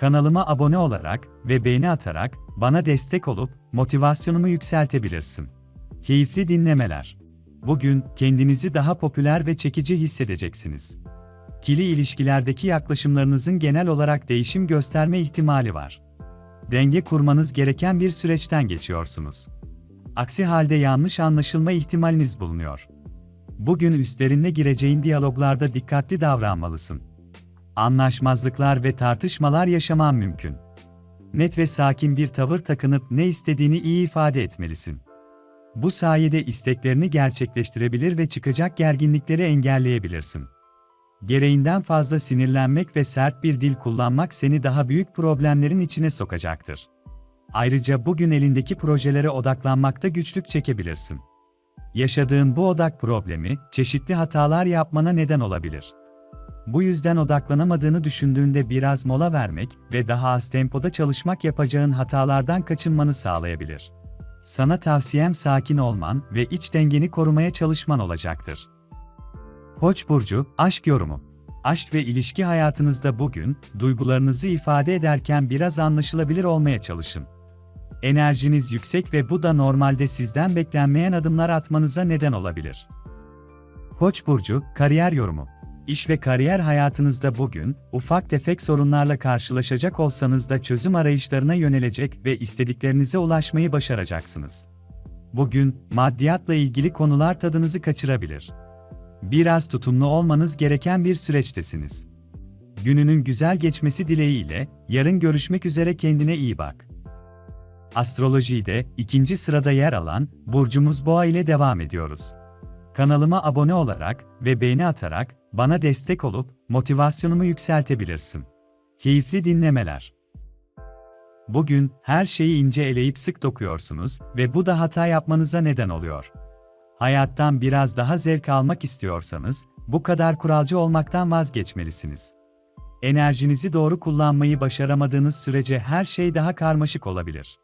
Kanalıma abone olarak ve beğeni atarak bana destek olup motivasyonumu yükseltebilirsin. Keyifli dinlemeler. Bugün kendinizi daha popüler ve çekici hissedeceksiniz. Kili ilişkilerdeki yaklaşımlarınızın genel olarak değişim gösterme ihtimali var. Denge kurmanız gereken bir süreçten geçiyorsunuz. Aksi halde yanlış anlaşılma ihtimaliniz bulunuyor. Bugün üstlerinle gireceğin diyaloglarda dikkatli davranmalısın. Anlaşmazlıklar ve tartışmalar yaşaman mümkün. Net ve sakin bir tavır takınıp ne istediğini iyi ifade etmelisin. Bu sayede isteklerini gerçekleştirebilir ve çıkacak gerginlikleri engelleyebilirsin. Gereğinden fazla sinirlenmek ve sert bir dil kullanmak seni daha büyük problemlerin içine sokacaktır. Ayrıca bugün elindeki projelere odaklanmakta güçlük çekebilirsin. Yaşadığın bu odak problemi, çeşitli hatalar yapmana neden olabilir. Bu yüzden odaklanamadığını düşündüğünde biraz mola vermek ve daha az tempoda çalışmak yapacağın hatalardan kaçınmanı sağlayabilir. Sana tavsiyem sakin olman ve iç dengeni korumaya çalışman olacaktır. Koç burcu aşk yorumu. Aşk ve ilişki hayatınızda bugün duygularınızı ifade ederken biraz anlaşılabilir olmaya çalışın. Enerjiniz yüksek ve bu da normalde sizden beklenmeyen adımlar atmanıza neden olabilir. Koç burcu kariyer yorumu. İş ve kariyer hayatınızda bugün, ufak tefek sorunlarla karşılaşacak olsanız da çözüm arayışlarına yönelecek ve istediklerinize ulaşmayı başaracaksınız. Bugün, maddiyatla ilgili konular tadınızı kaçırabilir. Biraz tutumlu olmanız gereken bir süreçtesiniz. Gününün güzel geçmesi dileğiyle, yarın görüşmek üzere kendine iyi bak. Astrolojide ikinci sırada yer alan burcumuz Boğa ile devam ediyoruz. Kanalıma abone olarak ve beğeni atarak bana destek olup motivasyonumu yükseltebilirsin. Keyifli dinlemeler. Bugün her şeyi ince eleyip sık dokuyorsunuz ve bu da hata yapmanıza neden oluyor. Hayattan biraz daha zevk almak istiyorsanız bu kadar kuralcı olmaktan vazgeçmelisiniz. Enerjinizi doğru kullanmayı başaramadığınız sürece her şey daha karmaşık olabilir.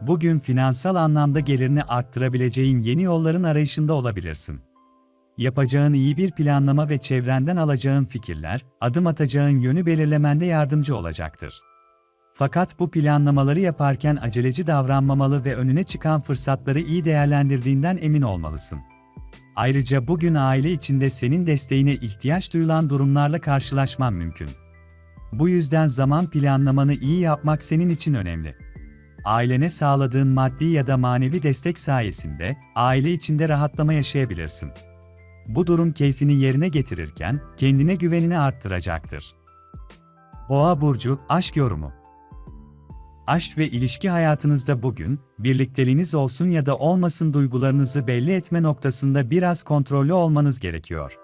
Bugün finansal anlamda gelirini arttırabileceğin yeni yolların arayışında olabilirsin. Yapacağın iyi bir planlama ve çevrenden alacağın fikirler, adım atacağın yönü belirlemende yardımcı olacaktır. Fakat bu planlamaları yaparken aceleci davranmamalı ve önüne çıkan fırsatları iyi değerlendirdiğinden emin olmalısın. Ayrıca bugün aile içinde senin desteğine ihtiyaç duyulan durumlarla karşılaşman mümkün. Bu yüzden zaman planlamanı iyi yapmak senin için önemli ailene sağladığın maddi ya da manevi destek sayesinde aile içinde rahatlama yaşayabilirsin. Bu durum keyfini yerine getirirken kendine güvenini arttıracaktır. Boğa burcu aşk yorumu. Aşk ve ilişki hayatınızda bugün birlikteliğiniz olsun ya da olmasın duygularınızı belli etme noktasında biraz kontrollü olmanız gerekiyor.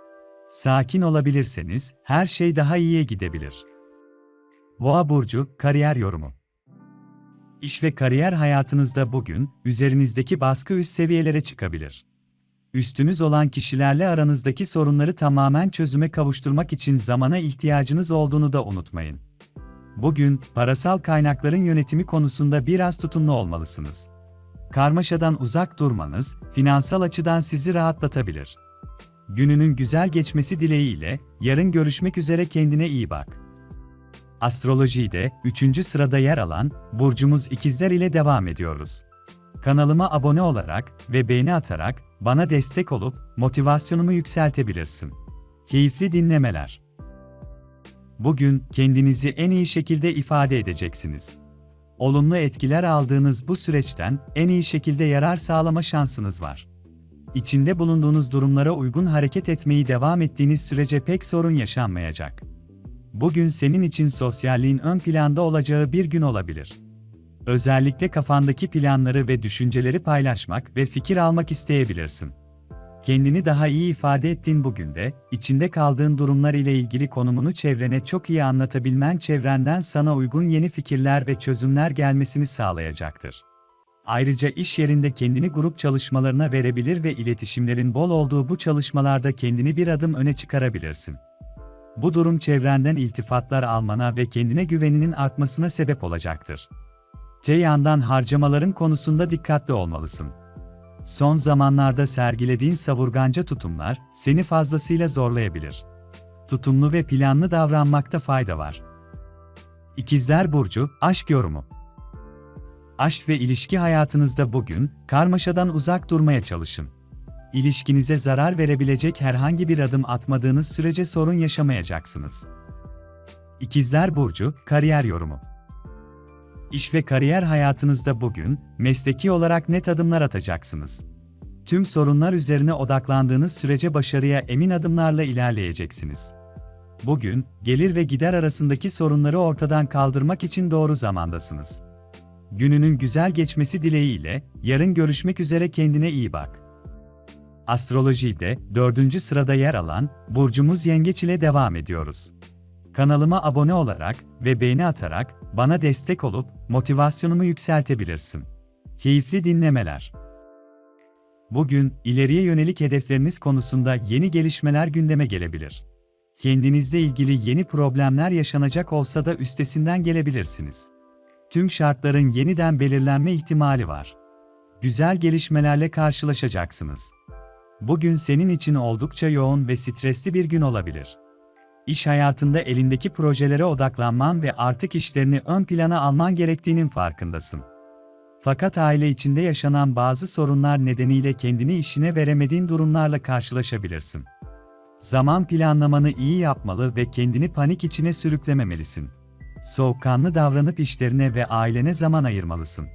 Sakin olabilirseniz her şey daha iyiye gidebilir. Boğa burcu kariyer yorumu. İş ve kariyer hayatınızda bugün, üzerinizdeki baskı üst seviyelere çıkabilir. Üstünüz olan kişilerle aranızdaki sorunları tamamen çözüme kavuşturmak için zamana ihtiyacınız olduğunu da unutmayın. Bugün, parasal kaynakların yönetimi konusunda biraz tutumlu olmalısınız. Karmaşadan uzak durmanız, finansal açıdan sizi rahatlatabilir. Gününün güzel geçmesi dileğiyle, yarın görüşmek üzere kendine iyi bak. Astrolojide 3. sırada yer alan burcumuz ikizler ile devam ediyoruz. Kanalıma abone olarak ve beğeni atarak bana destek olup motivasyonumu yükseltebilirsin. Keyifli dinlemeler. Bugün kendinizi en iyi şekilde ifade edeceksiniz. Olumlu etkiler aldığınız bu süreçten en iyi şekilde yarar sağlama şansınız var. İçinde bulunduğunuz durumlara uygun hareket etmeyi devam ettiğiniz sürece pek sorun yaşanmayacak. Bugün senin için sosyalliğin ön planda olacağı bir gün olabilir. Özellikle kafandaki planları ve düşünceleri paylaşmak ve fikir almak isteyebilirsin. Kendini daha iyi ifade ettiğin bugün de, içinde kaldığın durumlar ile ilgili konumunu çevrene çok iyi anlatabilmen çevrenden sana uygun yeni fikirler ve çözümler gelmesini sağlayacaktır. Ayrıca iş yerinde kendini grup çalışmalarına verebilir ve iletişimlerin bol olduğu bu çalışmalarda kendini bir adım öne çıkarabilirsin. Bu durum çevrenden iltifatlar almana ve kendine güveninin artmasına sebep olacaktır. Te yandan harcamaların konusunda dikkatli olmalısın. Son zamanlarda sergilediğin savurganca tutumlar seni fazlasıyla zorlayabilir. Tutumlu ve planlı davranmakta fayda var. İkizler Burcu, Aşk Yorumu Aşk ve ilişki hayatınızda bugün, karmaşadan uzak durmaya çalışın. İlişkinize zarar verebilecek herhangi bir adım atmadığınız sürece sorun yaşamayacaksınız. İkizler Burcu, Kariyer Yorumu İş ve kariyer hayatınızda bugün, mesleki olarak net adımlar atacaksınız. Tüm sorunlar üzerine odaklandığınız sürece başarıya emin adımlarla ilerleyeceksiniz. Bugün, gelir ve gider arasındaki sorunları ortadan kaldırmak için doğru zamandasınız. Gününün güzel geçmesi dileğiyle, yarın görüşmek üzere kendine iyi bak. Astrolojide, dördüncü sırada yer alan, Burcumuz Yengeç ile devam ediyoruz. Kanalıma abone olarak ve beğeni atarak, bana destek olup, motivasyonumu yükseltebilirsin. Keyifli dinlemeler. Bugün, ileriye yönelik hedefleriniz konusunda yeni gelişmeler gündeme gelebilir. Kendinizle ilgili yeni problemler yaşanacak olsa da üstesinden gelebilirsiniz. Tüm şartların yeniden belirlenme ihtimali var. Güzel gelişmelerle karşılaşacaksınız. Bugün senin için oldukça yoğun ve stresli bir gün olabilir. İş hayatında elindeki projelere odaklanman ve artık işlerini ön plana alman gerektiğinin farkındasın. Fakat aile içinde yaşanan bazı sorunlar nedeniyle kendini işine veremediğin durumlarla karşılaşabilirsin. Zaman planlamanı iyi yapmalı ve kendini panik içine sürüklememelisin. Soğukkanlı davranıp işlerine ve ailene zaman ayırmalısın.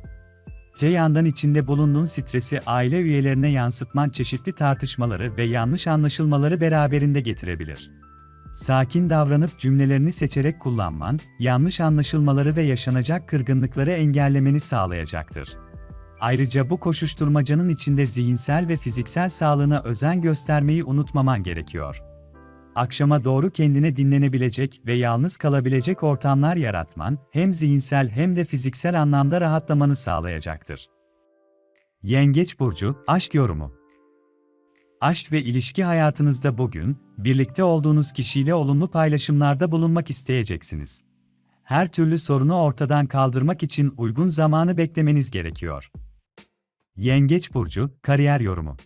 Te yandan içinde bulunduğun stresi aile üyelerine yansıtman çeşitli tartışmaları ve yanlış anlaşılmaları beraberinde getirebilir. Sakin davranıp cümlelerini seçerek kullanman, yanlış anlaşılmaları ve yaşanacak kırgınlıkları engellemeni sağlayacaktır. Ayrıca bu koşuşturmacanın içinde zihinsel ve fiziksel sağlığına özen göstermeyi unutmaman gerekiyor. Akşama doğru kendine dinlenebilecek ve yalnız kalabilecek ortamlar yaratman, hem zihinsel hem de fiziksel anlamda rahatlamanı sağlayacaktır. Yengeç Burcu, Aşk Yorumu Aşk ve ilişki hayatınızda bugün, birlikte olduğunuz kişiyle olumlu paylaşımlarda bulunmak isteyeceksiniz. Her türlü sorunu ortadan kaldırmak için uygun zamanı beklemeniz gerekiyor. Yengeç Burcu, Kariyer Yorumu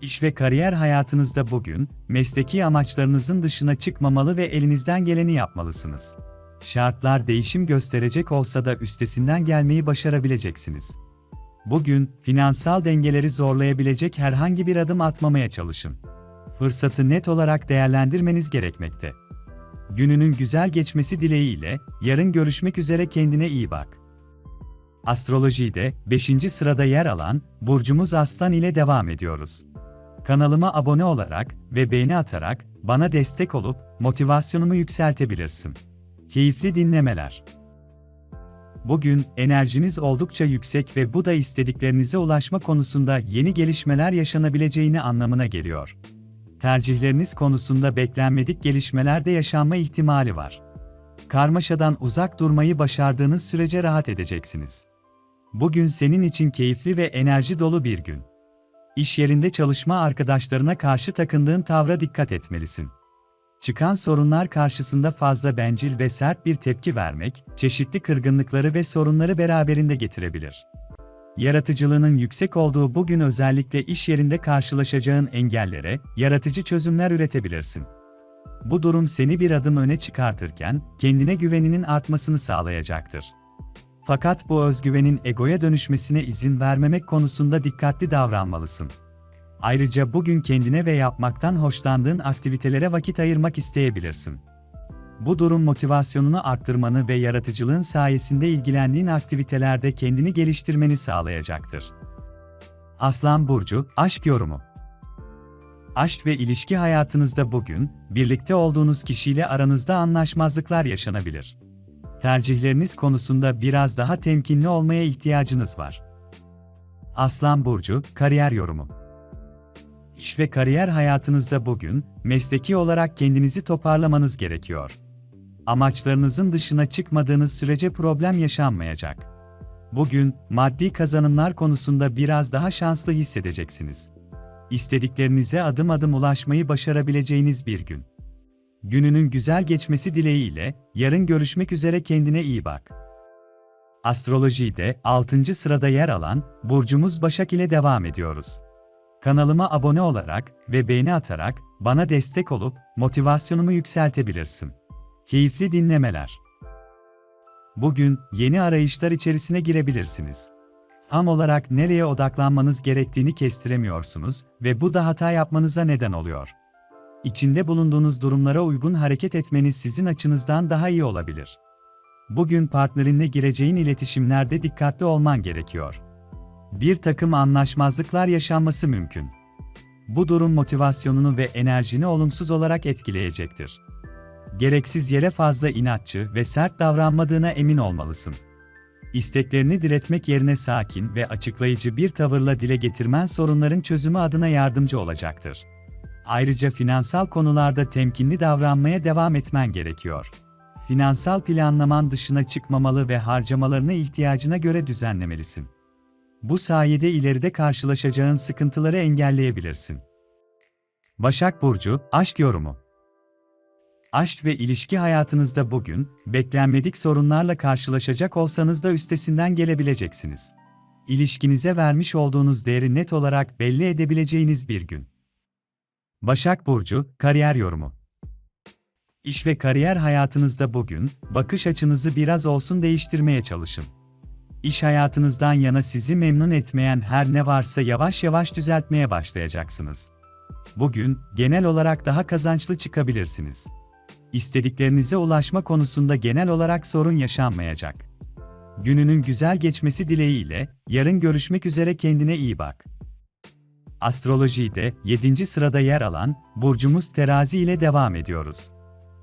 İş ve kariyer hayatınızda bugün, mesleki amaçlarınızın dışına çıkmamalı ve elinizden geleni yapmalısınız. Şartlar değişim gösterecek olsa da üstesinden gelmeyi başarabileceksiniz. Bugün, finansal dengeleri zorlayabilecek herhangi bir adım atmamaya çalışın. Fırsatı net olarak değerlendirmeniz gerekmekte. Gününün güzel geçmesi dileğiyle, yarın görüşmek üzere kendine iyi bak. Astrolojide 5. sırada yer alan burcumuz Aslan ile devam ediyoruz. Kanalıma abone olarak ve beğeni atarak bana destek olup motivasyonumu yükseltebilirsin. Keyifli dinlemeler. Bugün enerjiniz oldukça yüksek ve bu da istediklerinize ulaşma konusunda yeni gelişmeler yaşanabileceğini anlamına geliyor. Tercihleriniz konusunda beklenmedik gelişmeler de yaşanma ihtimali var. Karmaşadan uzak durmayı başardığınız sürece rahat edeceksiniz. Bugün senin için keyifli ve enerji dolu bir gün. İş yerinde çalışma arkadaşlarına karşı takındığın tavra dikkat etmelisin. Çıkan sorunlar karşısında fazla bencil ve sert bir tepki vermek, çeşitli kırgınlıkları ve sorunları beraberinde getirebilir. Yaratıcılığının yüksek olduğu bugün özellikle iş yerinde karşılaşacağın engellere yaratıcı çözümler üretebilirsin. Bu durum seni bir adım öne çıkartırken kendine güveninin artmasını sağlayacaktır. Fakat bu özgüvenin egoya dönüşmesine izin vermemek konusunda dikkatli davranmalısın. Ayrıca bugün kendine ve yapmaktan hoşlandığın aktivitelere vakit ayırmak isteyebilirsin. Bu durum motivasyonunu arttırmanı ve yaratıcılığın sayesinde ilgilendiğin aktivitelerde kendini geliştirmeni sağlayacaktır. Aslan Burcu, Aşk Yorumu Aşk ve ilişki hayatınızda bugün, birlikte olduğunuz kişiyle aranızda anlaşmazlıklar yaşanabilir. Tercihleriniz konusunda biraz daha temkinli olmaya ihtiyacınız var. Aslan Burcu, Kariyer Yorumu İş ve kariyer hayatınızda bugün, mesleki olarak kendinizi toparlamanız gerekiyor. Amaçlarınızın dışına çıkmadığınız sürece problem yaşanmayacak. Bugün, maddi kazanımlar konusunda biraz daha şanslı hissedeceksiniz. İstediklerinize adım adım ulaşmayı başarabileceğiniz bir gün. Gününün güzel geçmesi dileğiyle, yarın görüşmek üzere kendine iyi bak. Astrolojide 6. sırada yer alan burcumuz Başak ile devam ediyoruz. Kanalıma abone olarak ve beğeni atarak bana destek olup motivasyonumu yükseltebilirsin. Keyifli dinlemeler. Bugün yeni arayışlar içerisine girebilirsiniz. Tam olarak nereye odaklanmanız gerektiğini kestiremiyorsunuz ve bu da hata yapmanıza neden oluyor. İçinde bulunduğunuz durumlara uygun hareket etmeniz sizin açınızdan daha iyi olabilir. Bugün partnerinle gireceğin iletişimlerde dikkatli olman gerekiyor. Bir takım anlaşmazlıklar yaşanması mümkün. Bu durum motivasyonunu ve enerjini olumsuz olarak etkileyecektir. Gereksiz yere fazla inatçı ve sert davranmadığına emin olmalısın. İsteklerini diretmek yerine sakin ve açıklayıcı bir tavırla dile getirmen sorunların çözümü adına yardımcı olacaktır. Ayrıca finansal konularda temkinli davranmaya devam etmen gerekiyor. Finansal planlaman dışına çıkmamalı ve harcamalarını ihtiyacına göre düzenlemelisin. Bu sayede ileride karşılaşacağın sıkıntıları engelleyebilirsin. Başak Burcu, Aşk Yorumu Aşk ve ilişki hayatınızda bugün, beklenmedik sorunlarla karşılaşacak olsanız da üstesinden gelebileceksiniz. İlişkinize vermiş olduğunuz değeri net olarak belli edebileceğiniz bir gün. Başak Burcu, Kariyer Yorumu İş ve kariyer hayatınızda bugün, bakış açınızı biraz olsun değiştirmeye çalışın. İş hayatınızdan yana sizi memnun etmeyen her ne varsa yavaş yavaş düzeltmeye başlayacaksınız. Bugün, genel olarak daha kazançlı çıkabilirsiniz. İstediklerinize ulaşma konusunda genel olarak sorun yaşanmayacak. Gününün güzel geçmesi dileğiyle, yarın görüşmek üzere kendine iyi bak. Astrolojide 7. sırada yer alan burcumuz Terazi ile devam ediyoruz.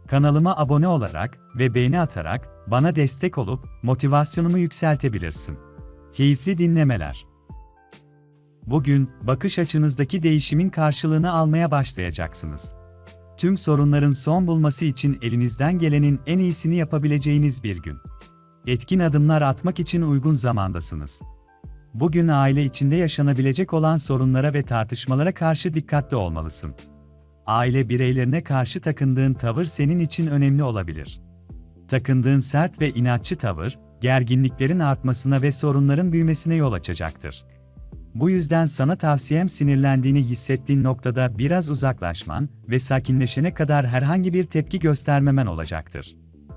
Kanalıma abone olarak ve beğeni atarak bana destek olup motivasyonumu yükseltebilirsin. Keyifli dinlemeler. Bugün bakış açınızdaki değişimin karşılığını almaya başlayacaksınız. Tüm sorunların son bulması için elinizden gelenin en iyisini yapabileceğiniz bir gün. Etkin adımlar atmak için uygun zamandasınız. Bugün aile içinde yaşanabilecek olan sorunlara ve tartışmalara karşı dikkatli olmalısın. Aile bireylerine karşı takındığın tavır senin için önemli olabilir. Takındığın sert ve inatçı tavır, gerginliklerin artmasına ve sorunların büyümesine yol açacaktır. Bu yüzden sana tavsiyem sinirlendiğini hissettiğin noktada biraz uzaklaşman ve sakinleşene kadar herhangi bir tepki göstermemen olacaktır.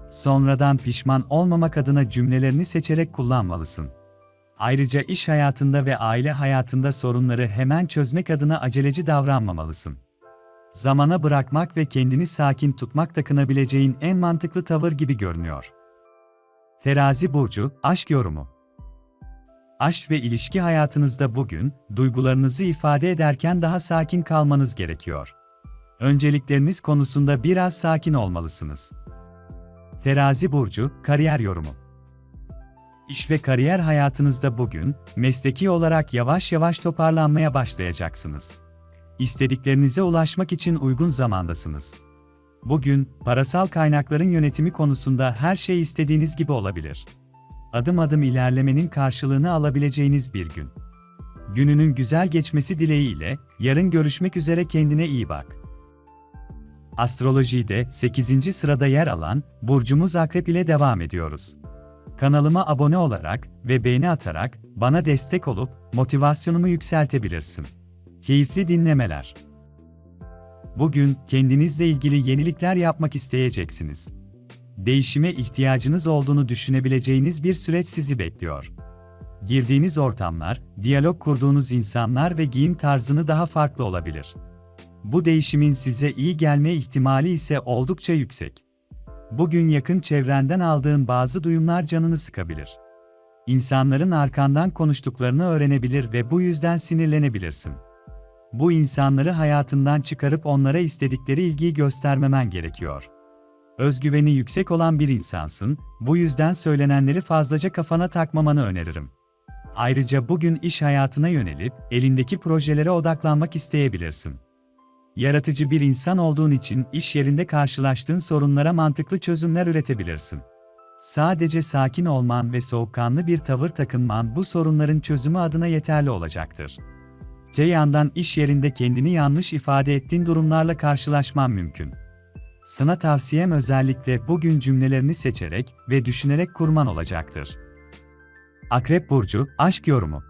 Sonradan pişman olmamak adına cümlelerini seçerek kullanmalısın. Ayrıca iş hayatında ve aile hayatında sorunları hemen çözmek adına aceleci davranmamalısın. Zamana bırakmak ve kendini sakin tutmak takınabileceğin en mantıklı tavır gibi görünüyor. Terazi burcu, aşk yorumu. Aşk ve ilişki hayatınızda bugün duygularınızı ifade ederken daha sakin kalmanız gerekiyor. Öncelikleriniz konusunda biraz sakin olmalısınız. Terazi burcu, kariyer yorumu. İş ve kariyer hayatınızda bugün mesleki olarak yavaş yavaş toparlanmaya başlayacaksınız. İstediklerinize ulaşmak için uygun zamandasınız. Bugün parasal kaynakların yönetimi konusunda her şey istediğiniz gibi olabilir. Adım adım ilerlemenin karşılığını alabileceğiniz bir gün. Gününün güzel geçmesi dileğiyle yarın görüşmek üzere kendine iyi bak. Astrolojide 8. sırada yer alan burcumuz Akrep ile devam ediyoruz. Kanalıma abone olarak ve beğeni atarak bana destek olup motivasyonumu yükseltebilirsin. Keyifli dinlemeler. Bugün kendinizle ilgili yenilikler yapmak isteyeceksiniz. Değişime ihtiyacınız olduğunu düşünebileceğiniz bir süreç sizi bekliyor. Girdiğiniz ortamlar, diyalog kurduğunuz insanlar ve giyim tarzını daha farklı olabilir. Bu değişimin size iyi gelme ihtimali ise oldukça yüksek. Bugün yakın çevrenden aldığın bazı duyumlar canını sıkabilir. İnsanların arkandan konuştuklarını öğrenebilir ve bu yüzden sinirlenebilirsin. Bu insanları hayatından çıkarıp onlara istedikleri ilgiyi göstermemen gerekiyor. Özgüveni yüksek olan bir insansın, bu yüzden söylenenleri fazlaca kafana takmamanı öneririm. Ayrıca bugün iş hayatına yönelip elindeki projelere odaklanmak isteyebilirsin. Yaratıcı bir insan olduğun için iş yerinde karşılaştığın sorunlara mantıklı çözümler üretebilirsin. Sadece sakin olman ve soğukkanlı bir tavır takınman bu sorunların çözümü adına yeterli olacaktır. Öte yandan iş yerinde kendini yanlış ifade ettiğin durumlarla karşılaşman mümkün. Sana tavsiyem özellikle bugün cümlelerini seçerek ve düşünerek kurman olacaktır. Akrep Burcu, Aşk Yorumu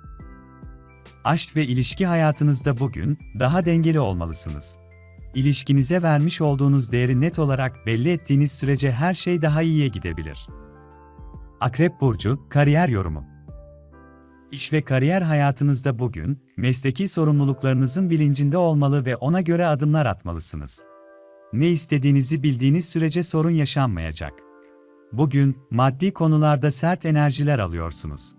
Aşk ve ilişki hayatınızda bugün daha dengeli olmalısınız. İlişkinize vermiş olduğunuz değeri net olarak belli ettiğiniz sürece her şey daha iyiye gidebilir. Akrep Burcu, Kariyer Yorumu İş ve kariyer hayatınızda bugün, mesleki sorumluluklarınızın bilincinde olmalı ve ona göre adımlar atmalısınız. Ne istediğinizi bildiğiniz sürece sorun yaşanmayacak. Bugün, maddi konularda sert enerjiler alıyorsunuz.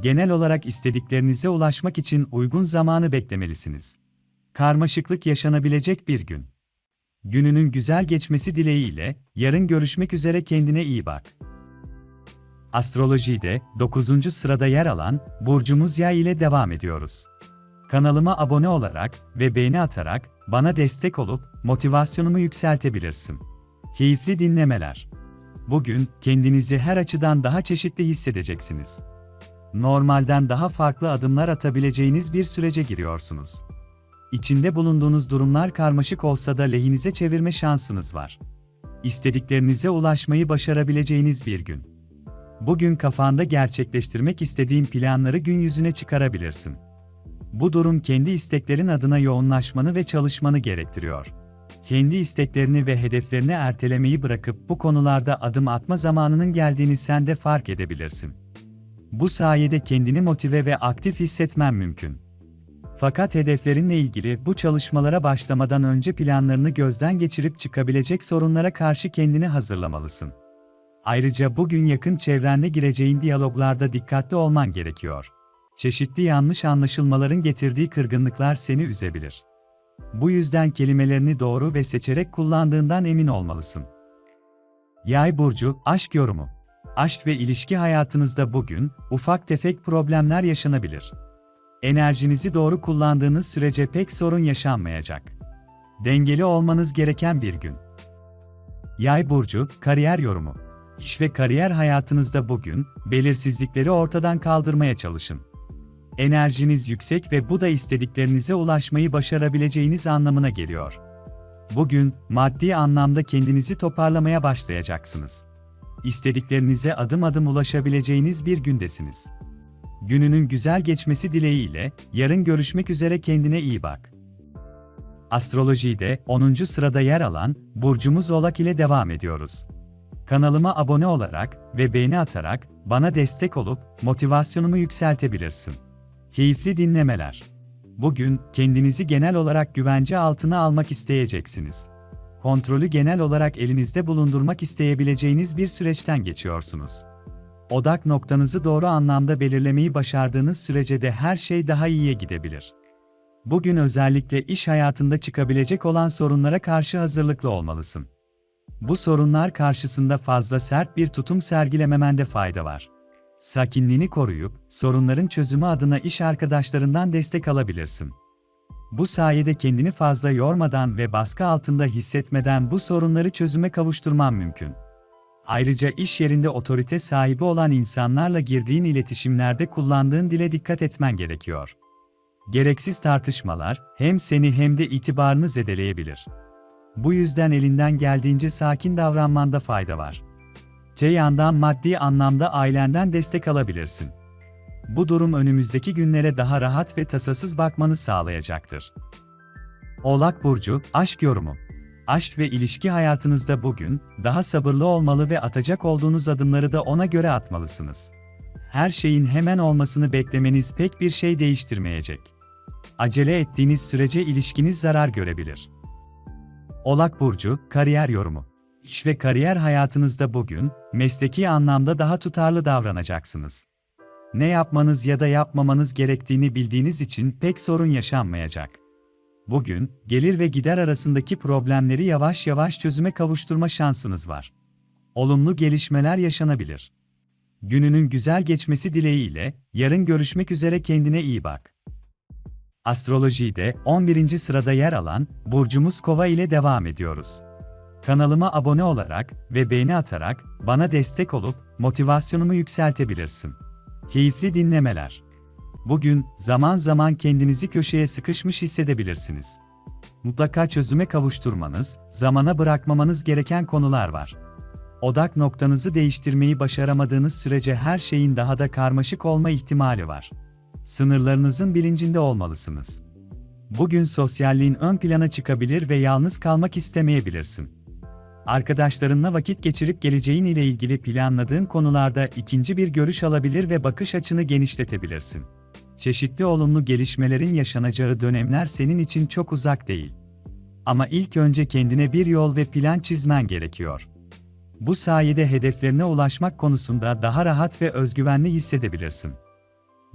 Genel olarak istediklerinize ulaşmak için uygun zamanı beklemelisiniz. Karmaşıklık yaşanabilecek bir gün. Gününün güzel geçmesi dileğiyle, yarın görüşmek üzere kendine iyi bak. Astrolojide 9. sırada yer alan burcumuz Yay ile devam ediyoruz. Kanalıma abone olarak ve beğeni atarak bana destek olup motivasyonumu yükseltebilirsin. Keyifli dinlemeler. Bugün kendinizi her açıdan daha çeşitli hissedeceksiniz. Normalden daha farklı adımlar atabileceğiniz bir sürece giriyorsunuz. İçinde bulunduğunuz durumlar karmaşık olsa da lehinize çevirme şansınız var. İstediklerinize ulaşmayı başarabileceğiniz bir gün. Bugün kafanda gerçekleştirmek istediğin planları gün yüzüne çıkarabilirsin. Bu durum kendi isteklerin adına yoğunlaşmanı ve çalışmanı gerektiriyor. Kendi isteklerini ve hedeflerini ertelemeyi bırakıp bu konularda adım atma zamanının geldiğini sen de fark edebilirsin. Bu sayede kendini motive ve aktif hissetmen mümkün. Fakat hedeflerinle ilgili bu çalışmalara başlamadan önce planlarını gözden geçirip çıkabilecek sorunlara karşı kendini hazırlamalısın. Ayrıca bugün yakın çevrenle gireceğin diyaloglarda dikkatli olman gerekiyor. Çeşitli yanlış anlaşılmaların getirdiği kırgınlıklar seni üzebilir. Bu yüzden kelimelerini doğru ve seçerek kullandığından emin olmalısın. Yay burcu aşk yorumu. Aşk ve ilişki hayatınızda bugün ufak tefek problemler yaşanabilir. Enerjinizi doğru kullandığınız sürece pek sorun yaşanmayacak. Dengeli olmanız gereken bir gün. Yay burcu kariyer yorumu. İş ve kariyer hayatınızda bugün belirsizlikleri ortadan kaldırmaya çalışın. Enerjiniz yüksek ve bu da istediklerinize ulaşmayı başarabileceğiniz anlamına geliyor. Bugün maddi anlamda kendinizi toparlamaya başlayacaksınız. İstediklerinize adım adım ulaşabileceğiniz bir gündesiniz. Gününün güzel geçmesi dileğiyle yarın görüşmek üzere kendine iyi bak. Astrolojide 10. sırada yer alan burcumuz Oğlak ile devam ediyoruz. Kanalıma abone olarak ve beğeni atarak bana destek olup motivasyonumu yükseltebilirsin. Keyifli dinlemeler. Bugün kendinizi genel olarak güvence altına almak isteyeceksiniz. Kontrolü genel olarak elinizde bulundurmak isteyebileceğiniz bir süreçten geçiyorsunuz. Odak noktanızı doğru anlamda belirlemeyi başardığınız sürece de her şey daha iyiye gidebilir. Bugün özellikle iş hayatında çıkabilecek olan sorunlara karşı hazırlıklı olmalısın. Bu sorunlar karşısında fazla sert bir tutum sergilememende fayda var. Sakinliğini koruyup, sorunların çözümü adına iş arkadaşlarından destek alabilirsin. Bu sayede kendini fazla yormadan ve baskı altında hissetmeden bu sorunları çözüme kavuşturman mümkün. Ayrıca iş yerinde otorite sahibi olan insanlarla girdiğin iletişimlerde kullandığın dile dikkat etmen gerekiyor. Gereksiz tartışmalar hem seni hem de itibarını zedeleyebilir. Bu yüzden elinden geldiğince sakin davranmanda fayda var. Te yandan maddi anlamda ailenden destek alabilirsin. Bu durum önümüzdeki günlere daha rahat ve tasasız bakmanı sağlayacaktır. Oğlak Burcu, Aşk Yorumu Aşk ve ilişki hayatınızda bugün, daha sabırlı olmalı ve atacak olduğunuz adımları da ona göre atmalısınız. Her şeyin hemen olmasını beklemeniz pek bir şey değiştirmeyecek. Acele ettiğiniz sürece ilişkiniz zarar görebilir. Oğlak Burcu, Kariyer Yorumu İş ve kariyer hayatınızda bugün, mesleki anlamda daha tutarlı davranacaksınız. Ne yapmanız ya da yapmamanız gerektiğini bildiğiniz için pek sorun yaşanmayacak. Bugün, gelir ve gider arasındaki problemleri yavaş yavaş çözüme kavuşturma şansınız var. Olumlu gelişmeler yaşanabilir. Gününün güzel geçmesi dileğiyle, yarın görüşmek üzere kendine iyi bak. Astrolojide 11. sırada yer alan burcumuz Kova ile devam ediyoruz. Kanalıma abone olarak ve beğeni atarak bana destek olup motivasyonumu yükseltebilirsin. Keyifli dinlemeler. Bugün zaman zaman kendinizi köşeye sıkışmış hissedebilirsiniz. Mutlaka çözüme kavuşturmanız, zamana bırakmamanız gereken konular var. Odak noktanızı değiştirmeyi başaramadığınız sürece her şeyin daha da karmaşık olma ihtimali var. Sınırlarınızın bilincinde olmalısınız. Bugün sosyalliğin ön plana çıkabilir ve yalnız kalmak istemeyebilirsin. Arkadaşlarınla vakit geçirip geleceğin ile ilgili planladığın konularda ikinci bir görüş alabilir ve bakış açını genişletebilirsin. Çeşitli olumlu gelişmelerin yaşanacağı dönemler senin için çok uzak değil. Ama ilk önce kendine bir yol ve plan çizmen gerekiyor. Bu sayede hedeflerine ulaşmak konusunda daha rahat ve özgüvenli hissedebilirsin.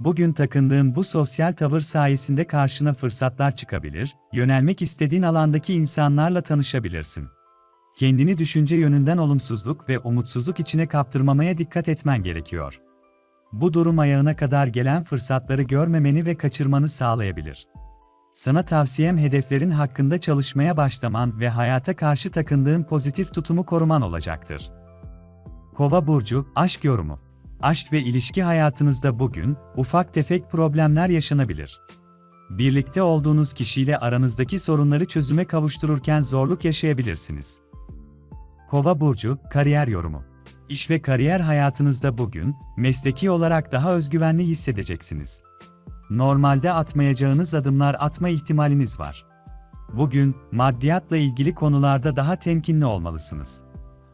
Bugün takındığın bu sosyal tavır sayesinde karşına fırsatlar çıkabilir, yönelmek istediğin alandaki insanlarla tanışabilirsin. Kendini düşünce yönünden olumsuzluk ve umutsuzluk içine kaptırmamaya dikkat etmen gerekiyor. Bu durum ayağına kadar gelen fırsatları görmemeni ve kaçırmanı sağlayabilir. Sana tavsiyem hedeflerin hakkında çalışmaya başlaman ve hayata karşı takındığın pozitif tutumu koruman olacaktır. Kova burcu aşk yorumu. Aşk ve ilişki hayatınızda bugün ufak tefek problemler yaşanabilir. Birlikte olduğunuz kişiyle aranızdaki sorunları çözüme kavuştururken zorluk yaşayabilirsiniz. Kova burcu kariyer yorumu. İş ve kariyer hayatınızda bugün mesleki olarak daha özgüvenli hissedeceksiniz. Normalde atmayacağınız adımlar atma ihtimaliniz var. Bugün maddiyatla ilgili konularda daha temkinli olmalısınız.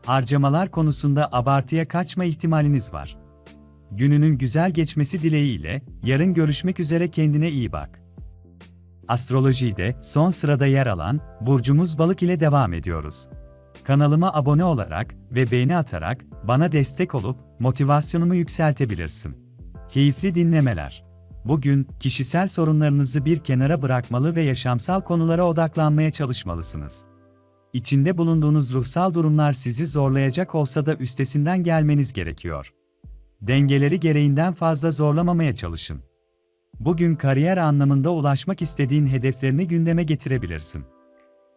Harcamalar konusunda abartıya kaçma ihtimaliniz var. Gününün güzel geçmesi dileğiyle yarın görüşmek üzere kendine iyi bak. Astrolojide son sırada yer alan burcumuz Balık ile devam ediyoruz. Kanalıma abone olarak ve beğeni atarak bana destek olup motivasyonumu yükseltebilirsin. Keyifli dinlemeler. Bugün kişisel sorunlarınızı bir kenara bırakmalı ve yaşamsal konulara odaklanmaya çalışmalısınız. İçinde bulunduğunuz ruhsal durumlar sizi zorlayacak olsa da üstesinden gelmeniz gerekiyor. Dengeleri gereğinden fazla zorlamamaya çalışın. Bugün kariyer anlamında ulaşmak istediğin hedeflerini gündeme getirebilirsin.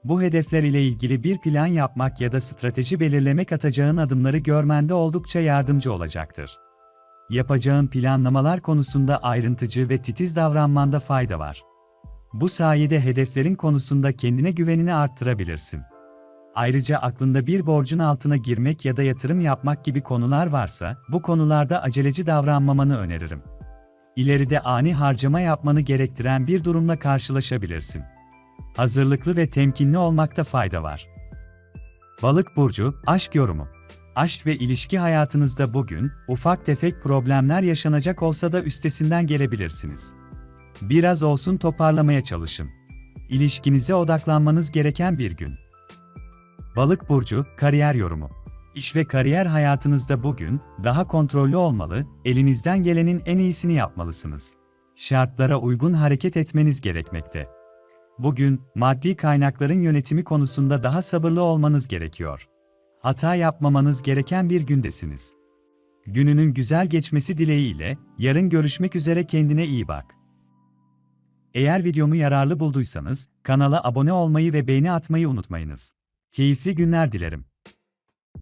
Bu hedefler ile ilgili bir plan yapmak ya da strateji belirlemek atacağın adımları görmende oldukça yardımcı olacaktır. Yapacağın planlamalar konusunda ayrıntıcı ve titiz davranmanda fayda var. Bu sayede hedeflerin konusunda kendine güvenini arttırabilirsin. Ayrıca aklında bir borcun altına girmek ya da yatırım yapmak gibi konular varsa, bu konularda aceleci davranmamanı öneririm. İleride ani harcama yapmanı gerektiren bir durumla karşılaşabilirsin. Hazırlıklı ve temkinli olmakta fayda var. Balık burcu aşk yorumu. Aşk ve ilişki hayatınızda bugün ufak tefek problemler yaşanacak olsa da üstesinden gelebilirsiniz. Biraz olsun toparlamaya çalışın. İlişkinize odaklanmanız gereken bir gün. Balık burcu kariyer yorumu. İş ve kariyer hayatınızda bugün daha kontrollü olmalı, elinizden gelenin en iyisini yapmalısınız. Şartlara uygun hareket etmeniz gerekmekte. Bugün maddi kaynakların yönetimi konusunda daha sabırlı olmanız gerekiyor. Hata yapmamanız gereken bir gündesiniz. Gününün güzel geçmesi dileğiyle yarın görüşmek üzere kendine iyi bak. Eğer videomu yararlı bulduysanız kanala abone olmayı ve beğeni atmayı unutmayınız. Keyifli günler dilerim.